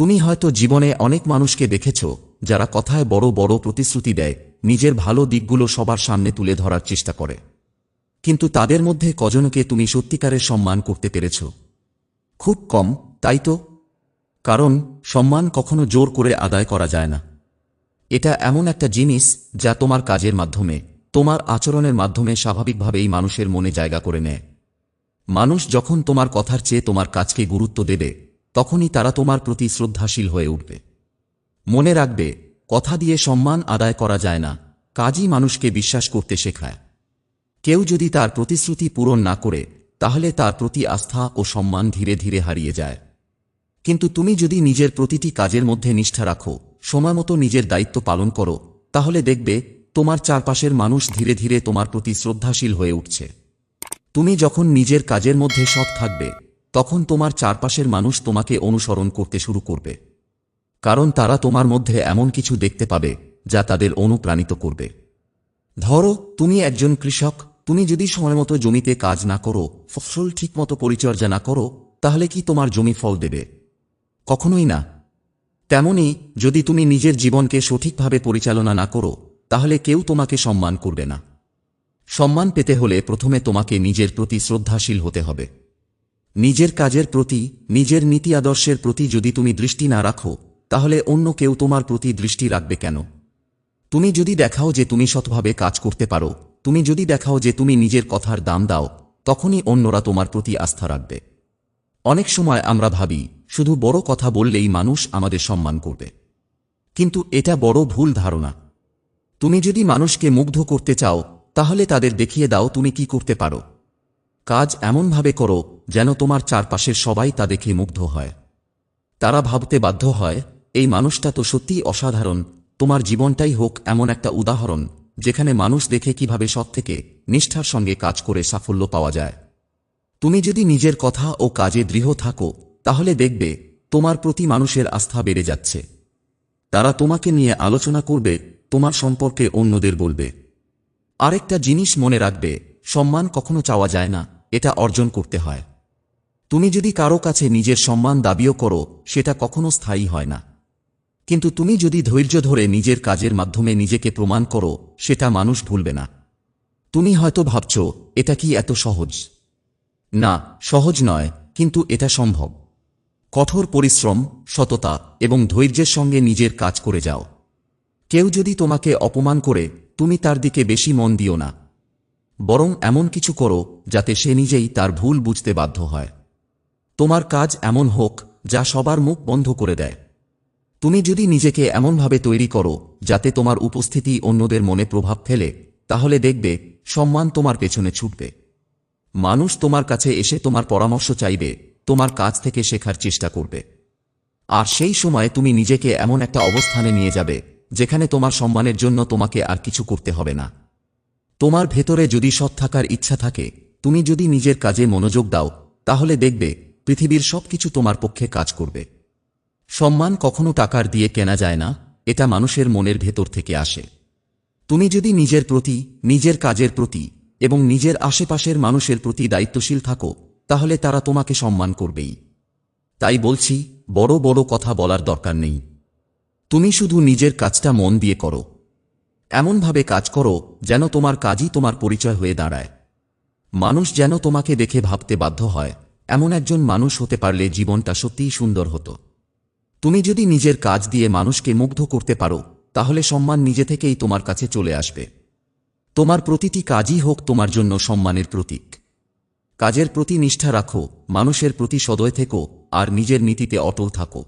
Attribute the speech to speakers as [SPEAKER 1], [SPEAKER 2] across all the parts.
[SPEAKER 1] তুমি হয়তো জীবনে অনেক মানুষকে দেখেছ, যারা কথায় বড় বড় প্রতিশ্রুতি দেয়, নিজের ভালো দিকগুলো সবার সামনে তুলে ধরার চেষ্টা করে। কিন্তু তাদের মধ্যে কজনকে তুমি সত্যিকারের সম্মান করতে পেরেছ? খুব কম, তাই তো? কারণ সম্মান কখনো জোর করে আদায় করা যায় না। এটা এমন একটা জিনিস যা তোমার কাজের মাধ্যমে, তোমার আচরণের মাধ্যমে স্বাভাবিকভাবেই মানুষের মনে জায়গা করে নেয়। মানুষ যখন তোমার কথার চেয়ে তোমার কাজকে গুরুত্ব দেবে তখনই তারা তোমার প্রতি শ্রদ্ধাশীল হয়ে উঠবে। মনে রাখবে, কথা দিয়ে সম্মান আদায় করা যায় না, কাজই মানুষকে বিশ্বাস করতে শেখায়। কেউ যদি তার প্রতিশ্রুতি পূরণ না করে, তাহলে তার প্রতি আস্থা ও সম্মান ধীরে ধীরে হারিয়ে যায়। কিন্তু তুমি যদি নিজের প্রতিটি কাজের মধ্যে নিষ্ঠা রাখো সময়মতো নিজের দায়িত্ব পালন করো, তাহলে দেখবে, তোমার চারপাশের মানুষ ধীরে ধীরে তোমার প্রতি শ্রদ্ধাশীল হয়ে উঠছে। তুমি যখন নিজের কাজের মধ্যে সৎ থাকবে তখন তোমার চারপাশের মানুষ তোমাকে অনুসরণ করতে শুরু করবে। কারণ তারা তোমার মধ্যে এমন কিছু দেখতে পাবে, যা তাদের অনুপ্রাণিত করবে। ধরো, তুমি একজন কৃষক, তুমি যদি সময়মতো জমিতে কাজ না করো, ফসল ঠিকমতো পরিচর্যা না করো, তাহলে কি তোমার জমি ফল দেবে? কখনোই না। তেমনি, যদি তুমি নিজের জীবনকে সঠিকভাবে পরিচালনা না করো, তাহলে কেউ তোমাকে সম্মান করবে না। সম্মান পেতে হলে প্রথমে তোমাকে নিজের প্রতি শ্রদ্ধাশীল হতে হবে। নিজের কাজের প্রতি, নিজের নীতি আদর্শের প্রতি যদি তুমি দৃষ্টি না রাখো, তাহলে অন্য কেউ তোমার প্রতি দৃষ্টি রাখবে কেন? তুমি যদি দেখাও যে তুমি সৎভাবে কাজ করতে পারো, তুমি যদি দেখাও যে তুমি নিজের কথার দাম দাও, তখনই অন্যরা তোমার প্রতি আস্থা রাখবে। অনেক সময় আমরা ভাবি, শুধু বড় কথা বললেই মানুষ আমাদের সম্মান করবে। কিন্তু এটা বড় ভুল ধারণা। তুমি যদি মানুষকে মুগ্ধ করতে চাও, তাহলে তাদের দেখিয়ে দাও তুমি কি করতে পারো। কাজ এমনভাবে করো, যেন তোমার চারপাশের সবাই তা দেখে মুগ্ধ হয়। তারা ভাবতে বাধ্য হয়, এই মানুষটা তো সত্যিই অসাধারণ, তোমার জীবনটাই হোক এমন একটা উদাহরণ, যেখানে মানুষ দেখে কীভাবে সৎ থেকে নিষ্ঠার সঙ্গে কাজ করে সাফল্য পাওয়া যায়। তুমি যদি নিজের কথা ও কাজে দৃঢ় থাকো, তাহলে দেখবে, তোমার প্রতি মানুষের আস্থা বেড়ে যাচ্ছে। তারা তোমাকে নিয়ে আলোচনা করবে, তোমার সম্পর্কে অন্যদের বলবে। আরেকটা জিনিস মনে রাখবে, সম্মান কখনো চাওয়া যায় না। এটা অর্জন করতে হয়। তুমি যদি কারও কাছে নিজের সম্মান দাবিও করো, সেটা কখনো স্থায়ী হয় না। কিন্তু তুমি যদি ধৈর্য ধরে নিজের কাজের মাধ্যমে নিজেকে প্রমাণ করো, সেটা মানুষ ভুলবে না। তুমি হয়তো ভাবছ, এটা কি এত সহজ? না, সহজ নয়, কিন্তু এটা সম্ভব। কঠোর পরিশ্রম, সততা এবং ধৈর্যের সঙ্গে নিজের কাজ করে যাও। কেউ যদি তোমাকে অপমান করে, তুমি তার দিকে বেশি মন দিও না। বরং এমন কিছু করো যাতে সে নিজেই তার ভুল বুঝতে বাধ্য হয়। তোমার কাজ এমন হোক যা সবার মুখ বন্ধ করে দেয়। তুমি যদি নিজেকে এমনভাবে তৈরি করো যাতে তোমার উপস্থিতি অন্যদের মনে প্রভাব ফেলে, তাহলে দেখবে সম্মান তোমার পেছনে ছুটবে। মানুষ তোমার কাছে এসে তোমার পরামর্শ চাইবে, তোমার কাজ থেকে শেখার চেষ্টা করবে। আর সেই সময় তুমি নিজেকে এমন একটা অবস্থানে নিয়ে যাবে, যেখানে তোমার সম্মানের জন্য তোমাকে আর কিছু করতে হবে না। তোমার ভেতরে যদি সৎ থাকার ইচ্ছা থাকে, তুমি যদি নিজের কাজে মনোযোগ দাও, তাহলে দেখবে পৃথিবীর সবকিছু তোমার পক্ষে কাজ করবে। সম্মান কখনো টাকার দিয়ে কেনা যায় না, এটা মানুষের মনের ভেতর থেকে আসে। তুমি যদি নিজের প্রতি, নিজের কাজের প্রতি এবং নিজের আশেপাশের মানুষের প্রতি দায়িত্বশীল থাকো, তাহলে তারা তোমাকে সম্মান করবেই। তাই বলছি, বড় বড় কথা বলার দরকার নেই। তুমি শুধু নিজের কাজটা মন দিয়ে করো। এমনভাবে কাজ করো, যেন তোমার কাজই তোমার পরিচয় হয়ে দাঁড়ায়। মানুষ যেন তোমাকে দেখে ভাবতে বাধ্য হয়, এমন একজন মানুষ হতে পারলে জীবনটা সত্যিই সুন্দর হতো। তুমি যদি নিজের কাজ দিয়ে মানুষকে মুগ্ধ করতে পারো, তাহলে সম্মান নিজে থেকেই তোমার কাছে চলে আসবে। তোমার প্রতিটি কাজই হোক তোমার জন্য সম্মানের প্রতীক। কাজের প্রতি নিষ্ঠা রাখো, মানুষের প্রতি সদয় থেকো, আর নিজের নীতিতে অটল থাকো।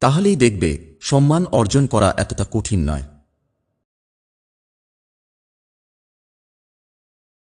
[SPEAKER 1] তাহলেই দেখবে, সম্মান অর্জন করা এতটা কঠিন নয়।